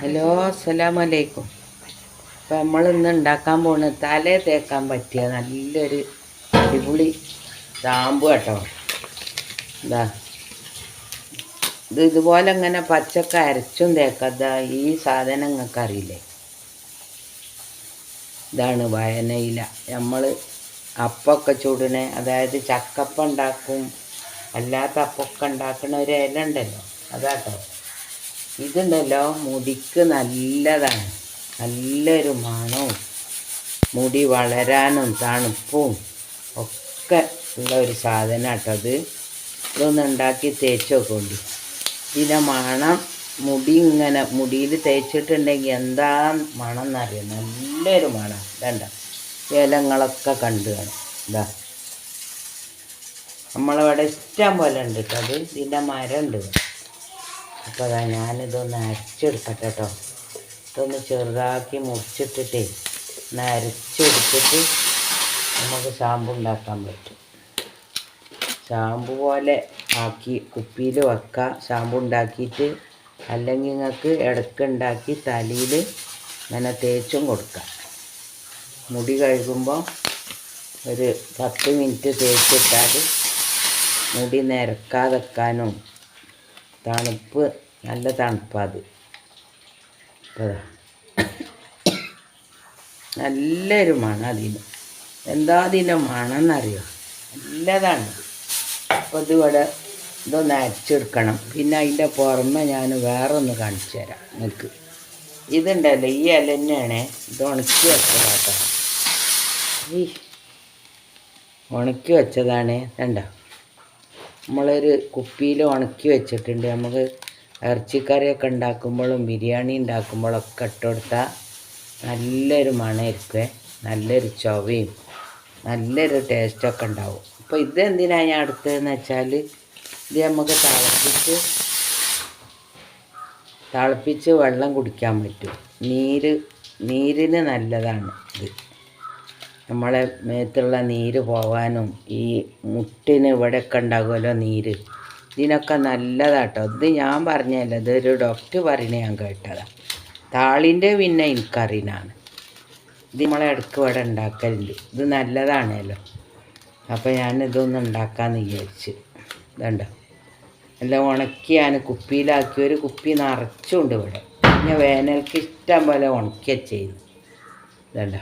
Hello അസ്സലാമലൈക്കും. അപ്പം നമ്മൾ ഇന്ന് ഉണ്ടാക്കാൻ പോകുന്നത് തലേ തേക്കാൻ പറ്റിയ നല്ലൊരു അടിപൊളി ചാമ്പു കേട്ടോ ഇതാ ഇത് ഇതുപോലെ ഇങ്ങനെ പച്ചക്ക അരച്ചും തേക്കാത്ത ഈ സാധനം നിങ്ങൾക്ക് അറിയില്ലേ ഇതാണ് വയനയില. നമ്മൾ അപ്പമൊക്കെ ചൂടണേ അതായത് ചക്കപ്പം ഉണ്ടാക്കും അല്ലാത്ത അപ്പൊക്കെ ഉണ്ടാക്കുന്ന ഒരു ഇല ഉണ്ടല്ലോ. അതാട്ടോ. ഇതുണ്ടല്ലോ മുടിക്ക് നല്ലതാണ്. നല്ലൊരു മണവും മുടി വളരാനും തണുപ്പും ഒക്കെ ഉള്ള ഒരു സാധനം കേട്ടോ അത്. ഇതൊന്ന് ഉണ്ടാക്കി തേച്ച് നോക്കോണ്ടി ഇതിന്റെ മണം മുടി ഇങ്ങനെ മുടിയിൽ തേച്ചിട്ടുണ്ടെങ്കിൽ എന്താ മണം എന്നറിയാം? നല്ലൊരു മണം. വേണ്ട ഇലങ്ങളൊക്കെ കണ്ടു കാണും. ഇതാ. നമ്മളവിടെ ഇഷ്ടം പോലെ ഉണ്ട് കേട്ടോ അത്. ഇതിന്റെ മരം ഉണ്ട്. അപ്പോൾ അതാ ഞാനിതൊന്ന് അരച്ചെടുക്കട്ടെ കേട്ടോ ഇതൊന്ന് ചെറുതാക്കി മുറിച്ചിട്ടിട്ടേ ഒന്ന് അരച്ചെടുത്തിട്ട് നമുക്ക് ഷാമ്പു ഉണ്ടാക്കാൻ പറ്റും. ഷാമ്പു പോലെ ആക്കി കുപ്പിയിൽ വെക്കാം. ഷാമ്പു ഉണ്ടാക്കിയിട്ട് അല്ലെങ്കിൽ നിങ്ങൾക്ക് ഇടയ്ക്ക് ഉണ്ടാക്കി തലയിൽ ഇങ്ങനെ തേച്ചും കൊടുക്കാം. മുടി കഴുകുമ്പോൾ ഒരു പത്ത് മിനിറ്റ് തേച്ചിട്ടാൽ മുടി നിരക്കാതെക്കാനും തണുപ്പ് നല്ല തണുപ്പാത് നല്ല ഒരു മണം അതിന്. എന്താ അതിന്റെ മണം എന്നറിയോ നല്ലതാണ് അപ്പോൾ ഇതിവിടെ ഇതൊന്ന് അരച്ചെടുക്കണം. പിന്നെ അതിന്റെ പുറമെ ഞാൻ വേറെ ഒന്ന് കാണിച്ചു തരാം നിങ്ങൾക്ക്. ഇതുണ്ടല്ലോ ഈ ഇല തന്നെയാണ് ഇത് ഉണക്കി വെച്ചതാട്ടോ. ഈ ഉണക്കി വെച്ചതാണ് കണ്ടോ? നമ്മളൊരു കുപ്പിയിൽ ഉണക്കി വെച്ചിട്ടുണ്ട്. നമുക്ക് ഇറച്ചിക്കറിയൊക്കെ ഉണ്ടാക്കുമ്പോഴും ബിരിയാണി ഉണ്ടാക്കുമ്പോഴൊക്കെ ഇട്ട് കൊടുത്താൽ നല്ലൊരു മണമായിരിക്കുമേ നല്ലൊരു ചൊവയും നല്ലൊരു ടേസ്റ്റൊക്കെ ഉണ്ടാവും. അപ്പോൾ ഇത് എന്തിനാണ് ഞാൻ അടുത്തതെന്ന് വെച്ചാൽ ഇത് നമുക്ക് തിളപ്പിച്ച് തിളപ്പിച്ച് വെള്ളം കുടിക്കാൻ പറ്റും. നീര് നീരിന് നല്ലതാണ് ഇത്. നമ്മളെ മേത്തുള്ള നീര് പോകാനും ഈ മുട്ടിന് ഇവിടെയൊക്കെ ഉണ്ടാകുമല്ലോ നീര്. ഇതിനൊക്കെ നല്ലതാട്ടോ. ഇത് ഞാൻ പറഞ്ഞല്ല ഇതൊരു ഡോക്ടർ പറയണ ഞാൻ കേട്ടതാണ് താളിന്റെ പിന്നെ എനിക്കറിയണാണ് ഇത് നമ്മളെ ഇടയ്ക്ക് ഇവിടെ ഉണ്ടാക്കലുണ്ട്. ഇത് നല്ലതാണല്ലോ അപ്പോൾ ഞാൻ ഇതൊന്ന് ഉണ്ടാക്കാമെന്ന് വിചാരിച്ച്. ഇതുണ്ടോ? നല്ല ഉണക്കി ഞാൻ കുപ്പിയിലാക്കി. ഒരു കുപ്പി നിറച്ചുണ്ട് ഇവിടെ. പിന്നെ വേനൽക്ക് ഇഷ്ടം പോലെ ഉണക്കിയ ചെയ്യുന്നു ഇതുണ്ടോ?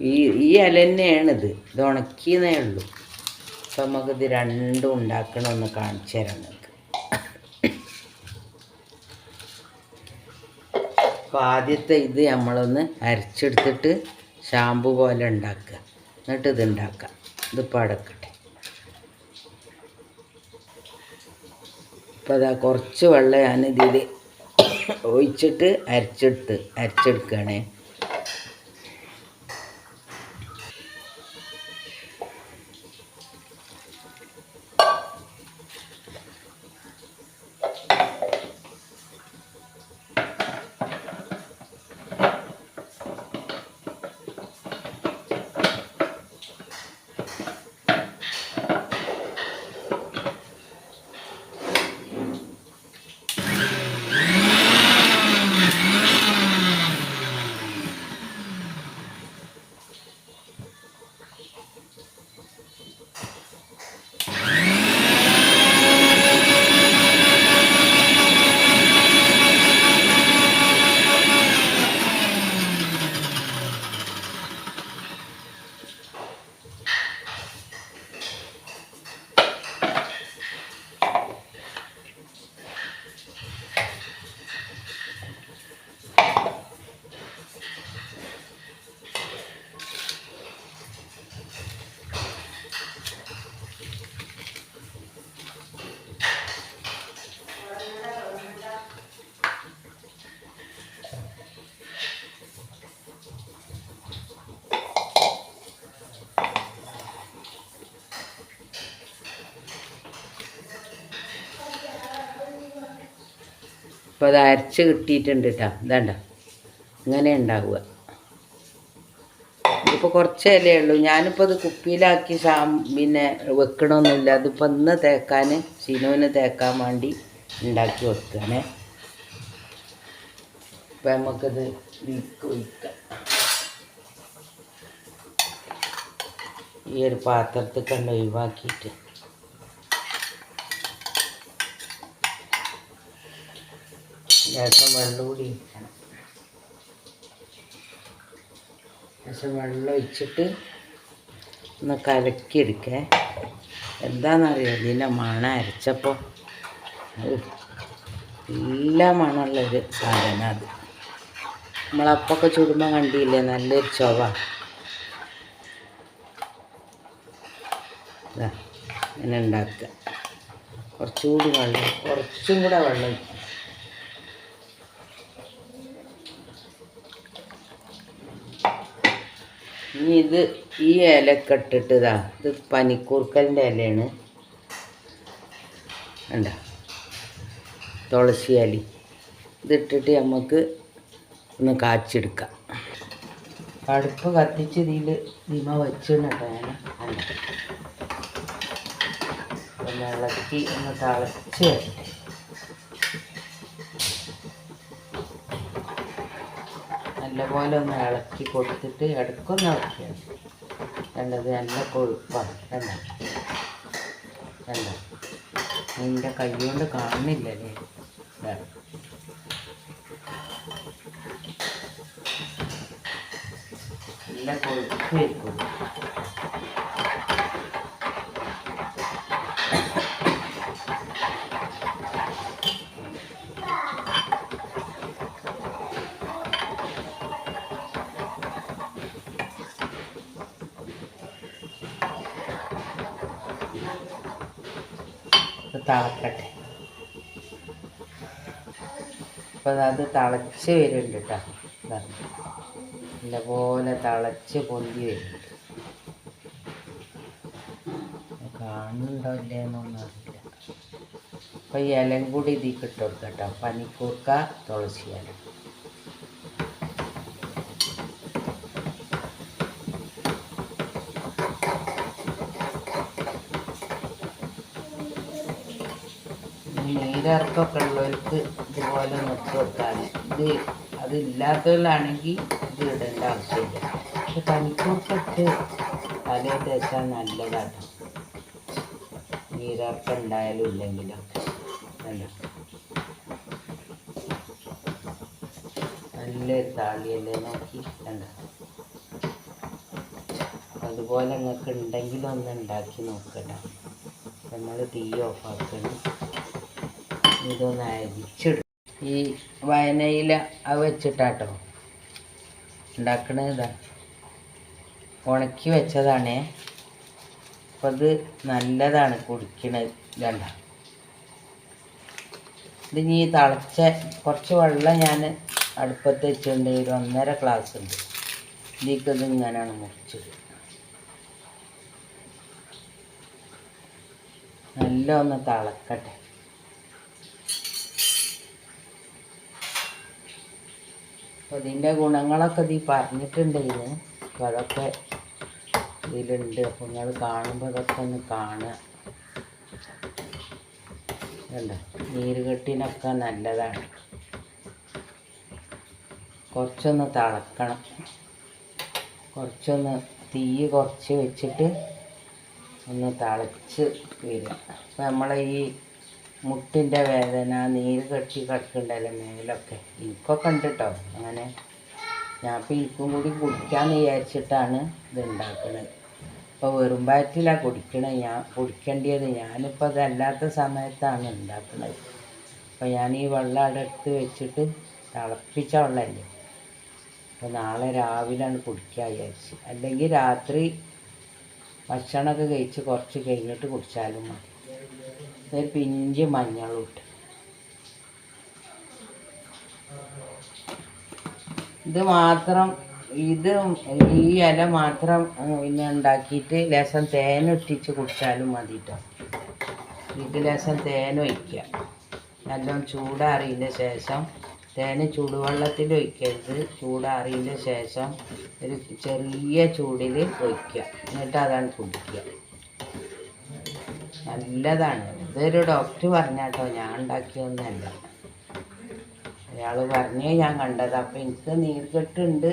ഈ ഈ അല തന്നെയാണിത്. ഇത് ഉണക്കിയെന്നേ ഉള്ളൂ. അപ്പം നമുക്കിത് രണ്ടും ഉണ്ടാക്കണമെന്ന് കാണിച്ചു തരാം നിങ്ങൾക്ക്. അപ്പോൾ ആദ്യത്തെ ഇത് നമ്മളൊന്ന് അരച്ചെടുത്തിട്ട് ഷാമ്പു പോലെ ഉണ്ടാക്കുക. എന്നിട്ട് ഇത് ഉണ്ടാക്കാം ഇതിപ്പോൾ അടക്കട്ടെ. ഇപ്പോൾ അതാ കുറച്ച് വെള്ളം ഞാനിതിൽ ഒഴിച്ചിട്ട് അരച്ചെടുത്ത് അരച്ചെടുക്കുകയാണേ. ഇപ്പോൾ അത് അരച്ച് കിട്ടിയിട്ടുണ്ട് കേട്ടോ ഇതാണ്ട. ഇങ്ങനെ ഉണ്ടാവുക. ഇതിപ്പോൾ കുറച്ച് ഇലയേ ഉള്ളൂ. ഞാനിപ്പോൾ അത് കുപ്പിയിലാക്കി സാം പിന്നെ വെക്കണമൊന്നുമില്ല അതിപ്പോൾ ഇന്ന് തേക്കാൻ സിനുവിന് തേക്കാൻ വേണ്ടി ഉണ്ടാക്കി വെക്കുകയാണേ ഇപ്പം നമുക്കത് ഒഴിക്കാം. ഈ ഒരു പാത്രത്തിൽ കണ്ട് ഒഴിവാക്കിയിട്ട്. ലേശം വെള്ളം കൂടി ഒഴിക്കണം ലേശം വെള്ളം ഒഴിച്ചിട്ട് ഒന്ന് കലക്കിയെടുക്കേ. എന്താണെന്നറിയോ? ഇതിന്റെ മണം അരച്ചപ്പോൾ നല്ല മണമുള്ളൊരു സാധനം അത്. നമ്മളപ്പൊക്കെ ചുടുമ്പോൾ കണ്ടില്ലേ? നല്ലൊരു ചൊവ. ഇങ്ങനെ ഉണ്ടാക്കുക. കുറച്ചുകൂടി വെള്ളം കുറച്ചും കൂടെ വെള്ളം ഇനി ഇത് ഈ ഇലയൊക്കെ ഇട്ടിട്ട് ഇതാ പനിക്കൂർക്കലിന്റെ ഇലയാണ്. വേണ്ട തുളസി അലി ഇതിട്ടിട്ട് നമുക്ക് ഒന്ന് കാച്ചെടുക്കാം അടുപ്പ് കത്തിച്ച് ഇതിൽ ദിമ വെച്ചിട്ടോ ഞാൻ. ഇളക്കി ഒന്ന് തിളച്ച് വരട്ടെ. നല്ലപോലെ ഒന്ന് ഇളക്കി കൊടുത്തിട്ട് ഇടയ്ക്കൊന്ന് ഇളക്കിയാണ് കണ്ടത് നല്ല കൊഴുപ്പാണ് കണ്ട? കണ്ട? നിന്റെ കൈ കൊണ്ട് കാണുന്നില്ലല്ലേ നല്ല കൊഴുപ്പായിരിക്കും. തിളക്കട്ടെ അപ്പോൾ അത് തിളച്ച് വരുന്നുണ്ട് കേട്ടോ. നല്ലപോലെ തിളച്ച് പൊന്തി വരുന്നുണ്ട്. കാണുന്നുണ്ടോ ഇല്ലേന്നൊന്നും അറിയില്ല. അപ്പോൾ ഈ ഇലയും കൂടി ഇതിൽ കിട്ടും കേട്ടോ. പനിക്കൂർക്ക തുളസി ഇല ഈ നീരിറക്കമൊക്കെ ഉള്ളവർക്ക് ഇതുപോലെ നിർത്തി വെക്കാൻ ഇത് അതില്ലാത്തവരിലാണെങ്കിൽ ഇത് ഇടേണ്ട ആവശ്യമില്ല. പക്ഷെ പനിക്കൂർക്കിട്ട് തലേ തേച്ചാൽ നല്ലതാണ്. നീരിറക്കം ഉണ്ടായാലും ഇല്ലെങ്കിലൊക്കെ. അല്ല? നല്ല താളിയല്ലേ നോക്കി. കണ്ട അതുപോലെ നിങ്ങൾക്ക് ഉണ്ടെങ്കിലും ഒന്ന് ഉണ്ടാക്കി നോക്കട്ടെ. നമ്മൾ തീ ഓഫാക്കണം ഇതൊന്ന് അരിച്ചിടും. ഈ വയനയില അത് വെച്ചിട്ടാട്ടോ. ഉണ്ടാക്കണത് ഇതാ. ഉണക്കി വെച്ചതാണേ. അപ്പം അത് നല്ലതാണ് കുടിക്കണത്. ഇതണ്ട. ഇത് ഇനി തിളച്ച കുറച്ച് വെള്ളം ഞാൻ അടുപ്പത്ത് വെച്ചിട്ടുണ്ട്. ഒരു ഒന്നര ഗ്ലാസ് ഉണ്ട്. ഇതിക്കത് ഇങ്ങനെയാണ് മുറിച്ചത്. നല്ല ഒന്ന് തിളക്കട്ടെ. അപ്പോൾ ഇതിന്റെ ഗുണങ്ങളൊക്കെ ഇതിൽ പറഞ്ഞിട്ടുണ്ട് ഇതിന് അപ്പോൾ അതൊക്കെ ഇതിലുണ്ട്. അപ്പോൾ നിങ്ങൾ കാണുമ്പോൾ അതൊക്കെ ഒന്ന് കാണുക. കണ്ടോ? നീരുകെട്ടിനൊക്കെ നല്ലതാണ്. കുറച്ചൊന്ന് തിളക്കണം. കുറച്ചൊന്ന് തീ കുറച്ച് വെച്ചിട്ട് ഒന്ന് തിളച്ച് വരിക. അപ്പോൾ നമ്മളെ ഈ മുട്ടിന്റെ വേദന നീര് കെട്ടി കിടക്കുന്നുണ്ടല്ലോ മേലൊക്കെ. എനിക്കൊക്കെ ഉണ്ട് കേട്ടോ അങ്ങനെ. ഞാൻ ഇപ്പം എനിക്കും കൂടി കുടിക്കാമെന്ന് വിചാരിച്ചിട്ടാണ് ഇത് ഉണ്ടാക്കുന്നത് ഇപ്പോൾ വെറും വയറ്റിലാണ് കുടിക്കണത്. ഞാൻ കുടിക്കേണ്ടത് ഞാനിപ്പോൾ അതല്ലാത്ത സമയത്താണ് ഉണ്ടാക്കുന്നത് അപ്പോൾ ഞാൻ ഈ വെള്ളം അവിടെ എടുത്ത് വെച്ചിട്ട് തിളപ്പിച്ച വെള്ളമല്ലേ അപ്പോൾ നാളെ രാവിലെയാണ് കുടിക്കുക വിചാരിച്ച്. അല്ലെങ്കിൽ രാത്രി ഭക്ഷണമൊക്കെ കഴിച്ച് കുറച്ച് കഴിഞ്ഞിട്ട് കുടിച്ചാലും മതി. ഒരു പിഞ്ച് മഞ്ഞളും ഇട്ട് ഇത് മാത്രം ഇത് ഈ ഇല മാത്രം പിന്നെ ഉണ്ടാക്കിയിട്ട് ലേശം തേൻ ഇട്ടിച്ച് കുടിച്ചാലും മതി കേട്ടോ ഇത് ലേശം തേൻ ഒഴിക്കുക. നല്ലോണം ചൂടാറിയതിന്റെ ശേഷം തേൻ ചൂടുവെള്ളത്തിൽ ഒഴിക്കരുത്. ചൂടാറിയതിന്റെ ശേഷം ഒരു ചെറിയ ചൂടിൽ ഒഴിക്കുക. എന്നിട്ട് അതാണ് കുടിക്കുക. നല്ലതാണ്. ഇതൊരു ഡോക്ടർ പറഞ്ഞാട്ടോ ഞാൻ ഉണ്ടാക്കിയൊന്നല്ല അയാൾ പറഞ്ഞേ ഞാൻ കണ്ടത്. അപ്പം എനിക്ക് നീർക്കെട്ടുണ്ട്.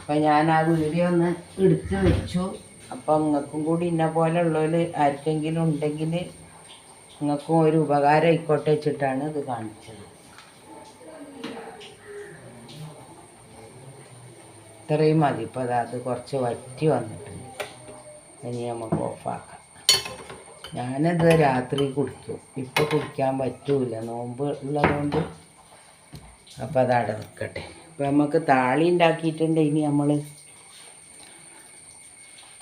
അപ്പം ഞാൻ ആ വീഡിയോ ഒന്ന് എടുത്ത് വെച്ചു. അപ്പം നിങ്ങൾക്കും കൂടി ഇന്ന പോലെ ഉള്ളവർ ആർക്കെങ്കിലും ഉണ്ടെങ്കിൽ നിങ്ങൾക്കും ഒരു ഉപകാരം ആയിക്കോട്ടെ വെച്ചിട്ടാണ് ഇത് കാണിച്ചത്. ഇത്രയും മതി. ഇപ്പോൾ അത് കുറച്ച് വറ്റി വന്നിട്ടുണ്ട്. ഇനി നമുക്ക് ഓഫാക്കാം ഞാനത് രാത്രി കുടിക്കും ഇപ്പം കുടിക്കാൻ പറ്റൂല. നോമ്പ് ഉള്ളതുകൊണ്ട് അപ്പം അതവിടെ നിൽക്കട്ടെ ഇപ്പം നമുക്ക് താളി ഉണ്ടാക്കിയിട്ടുണ്ട്. ഇനി നമ്മൾ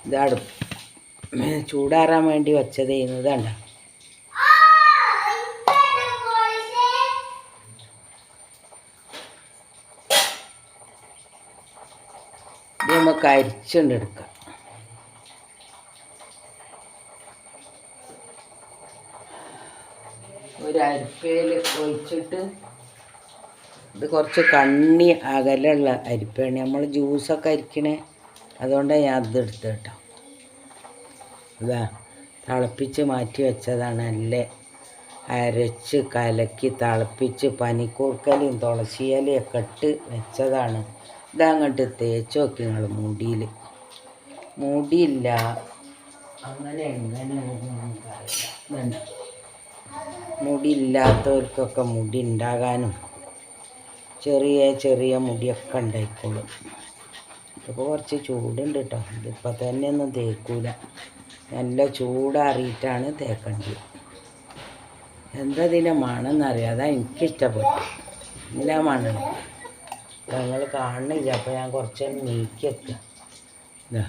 ഇതാടും. ചൂടാറാൻ വേണ്ടി വെച്ചത് ചെയ്യുന്നതാണ് നമുക്ക് അരിച്ചുകൊണ്ട് എടുക്കാം. ഒരു അരിപ്പയിൽ ഒഴിച്ചിട്ട് ഇത് കുറച്ച് കണ്ണി അകലുള്ള അരിപ്പയാണ്. നമ്മൾ ജ്യൂസൊക്കെ അരിക്കണേ. അതുകൊണ്ടാണ് ഞാൻ അത് എടുത്തത് കേട്ടോ ഇതാ തിളപ്പിച്ച് മാറ്റി വെച്ചതാണ് നല്ല അരച്ച് കലക്കി തിളപ്പിച്ച് പനിക്കൂർക്കലും തുളസിയിലയും ഒക്കെ ഇട്ട് വെച്ചതാണ്. ഇതങ്ങോട്ട് തേച്ച് നോക്കി നിങ്ങൾ മുടിയിൽ മുടിയില്ല. അങ്ങനെ എങ്ങനെയാണെന്ന് നമുക്കറിയില്ല ഇതുണ്ട് മുടിയില്ലാത്തവർക്കൊക്കെ മുടി ഉണ്ടാകാനും ചെറിയ ചെറിയ മുടിയൊക്കെ ഉണ്ടായിക്കോളും. ഇതിപ്പോൾ കുറച്ച് ചൂടുണ്ട് കേട്ടോ ഇതിപ്പോൾ തന്നെ ഒന്നും തേക്കൂല. നല്ല ചൂടാറിയിട്ടാണ് തേക്കേണ്ടത്. എന്താ ഇതിന്റെ മണം എന്നറിയാം അതാ എനിക്കിഷ്ടപ്പെട്ടു. ഇല്ല മണം. ഞങ്ങൾ കാണുന്നില്ല? അപ്പോൾ ഞാൻ കുറച്ച് നീക്കി ഇതാ.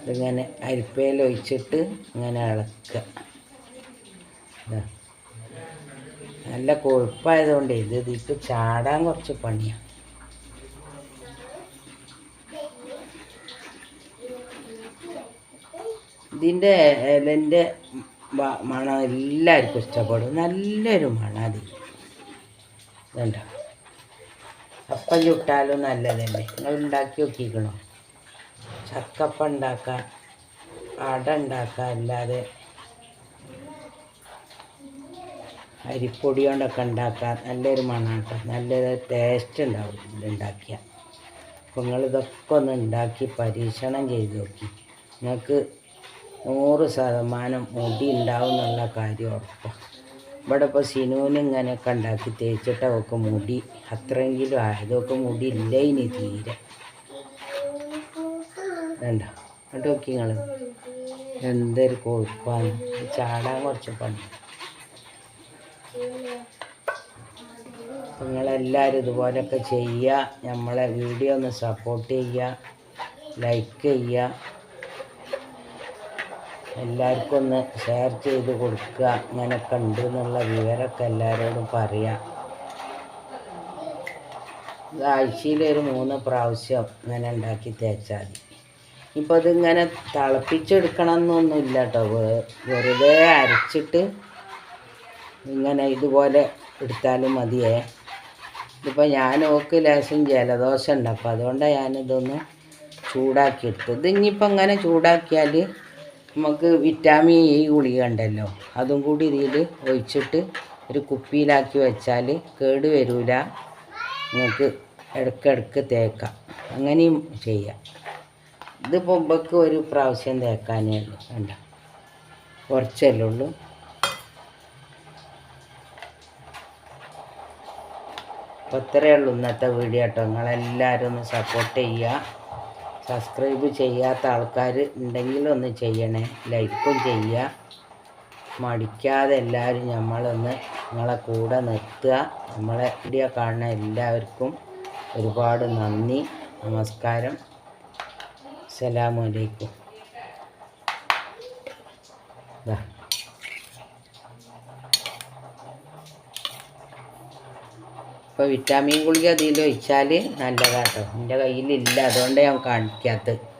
ഇതിങ്ങനെ അരിപ്പയിൽ ഒഴിച്ചിട്ട് ഇങ്ങനെ ഇളക്കുക. നല്ല കൊഴുപ്പായതുകൊണ്ട് ഇത് ഇതിട്ട് ചാടാൻ കുറച്ച് പണിയാണ് ഇതിന്റെ ഇലന്റെ വ- മണം എല്ലാവർക്കും ഇഷ്ടപ്പെടും. നല്ലൊരു മണം അതിൽ ഇതുണ്ട? അപ്പം ചുട്ടാലും നല്ലതല്ലേ? നിങ്ങൾ ഉണ്ടാക്കി നോക്കിക്കണോ? ചക്കപ്പം ഉണ്ടാക്കാം അട ഉണ്ടാക്കാം അല്ലാതെ അരിപ്പൊടി കൊണ്ടൊക്കെ ഉണ്ടാക്കാം നല്ലൊരു മണാട്ടോ. നല്ലൊരു ടേസ്റ്റ് ഉണ്ടാവും ഇതുണ്ടാക്കിയാൽ അപ്പോൾ നിങ്ങൾ ഇതൊക്കെ ഒന്ന് ഉണ്ടാക്കി പരീക്ഷണം ചെയ്ത് നോക്കി. നിങ്ങൾക്ക് നൂറ് ശതമാനം മുടി ഉണ്ടാവും എന്നുള്ള കാര്യം ഉറപ്പാണ് ഇവിടെ ഇപ്പോൾ സിനുവിന് ഇങ്ങനെയൊക്കെ ഉണ്ടാക്കി തേച്ചിട്ട് അവൾക്ക് മുടി അത്രയെങ്കിലും ആയതൊക്കെ മുടി ഇല്ല ഇനി തീരെ. വേണ്ട. എന്നിട്ട് നോക്കി നിങ്ങൾ എന്തൊരു കൊഴുപ്പാണ്. ചാടാൻ കുറച്ച് പണി നിങ്ങളെല്ലാവരും ഇതുപോലെയൊക്കെ ചെയ്യുക. നമ്മളെ വീഡിയോ ഒന്ന് സപ്പോർട്ട് ചെയ്യുക. ലൈക്ക് ചെയ്യുക. എല്ലാവർക്കും ഒന്ന് ഷെയർ ചെയ്ത് കൊടുക്കുക. ഇങ്ങനെയൊക്കെ ഉണ്ട് എന്നുള്ള വിവരമൊക്കെ എല്ലാവരോടും പറയാം. ആഴ്ചയിൽ ഒരു മൂന്ന് പ്രാവശ്യം ഇങ്ങനെ ഉണ്ടാക്കി തേച്ചാൽ മതി. ഇപ്പോൾ ഇതിങ്ങനെ തിളപ്പിച്ചെടുക്കണം എന്നൊന്നുമില്ല കേട്ടോ വെറുതെ അരച്ചിട്ട് ഇങ്ങനെ ഇതുപോലെ എടുത്താലും മതിയേ. ഇതിപ്പോൾ ഞാൻ ഓക്ക് ലേശം ജലദോഷം ഉണ്ട് അപ്പോൾ അതുകൊണ്ടാണ് ഞാനിതൊന്ന് ചൂടാക്കി എടുത്തത് ഇത് ഇനിയിപ്പോൾ ഇങ്ങനെ ചൂടാക്കിയാൽ നമുക്ക് വിറ്റാമിൻ ഇ ഗുളിക ഉണ്ടല്ലോ അതും കൂടി ഇതിൽ ഒഴിച്ചിട്ട് ഒരു കുപ്പിയിലാക്കി വെച്ചാൽ കേട് വരില്ല നിങ്ങൾക്ക് ഇടയ്ക്കിടയ്ക്ക് തേക്കാം. അങ്ങനെയും ചെയ്യാം. ഇത് പൊമ്പക്ക് ഒരു പ്രാവശ്യം തേക്കാനേ ഉള്ളൂ വേണ്ട കുറച്ചല്ലേ ഉള്ളൂ. അപ്പോൾ ഇത്രയേ ഉള്ളൂ ഇന്നത്തെ വീഡിയോ കേട്ടോ. നിങ്ങളെല്ലാവരും ഒന്ന് സപ്പോർട്ട് ചെയ്യുക. സബ്സ്ക്രൈബ് ചെയ്യാത്ത ആൾക്കാർ ഉണ്ടെങ്കിൽ ഒന്ന് ചെയ്യണേ. ലൈക്കും ചെയ്യുക. മടിക്കാതെ എല്ലാവരും നമ്മളൊന്ന് നിങ്ങളെ കൂടെ നിർത്തുക. നമ്മളെ വീഡിയോ കാണുന്ന എല്ലാവർക്കും ഒരുപാട് നന്ദി. നമസ്കാരം. അസ്സലാമു ഇപ്പോൾ വിറ്റാമിൻ ഗുളിക അതിൽ ഒഴിച്ചാൽ നല്ലതാട്ടോ. എന്റെ കയ്യിലില്ല. അതുകൊണ്ട് ഞാൻ കാണിക്കാത്തത്.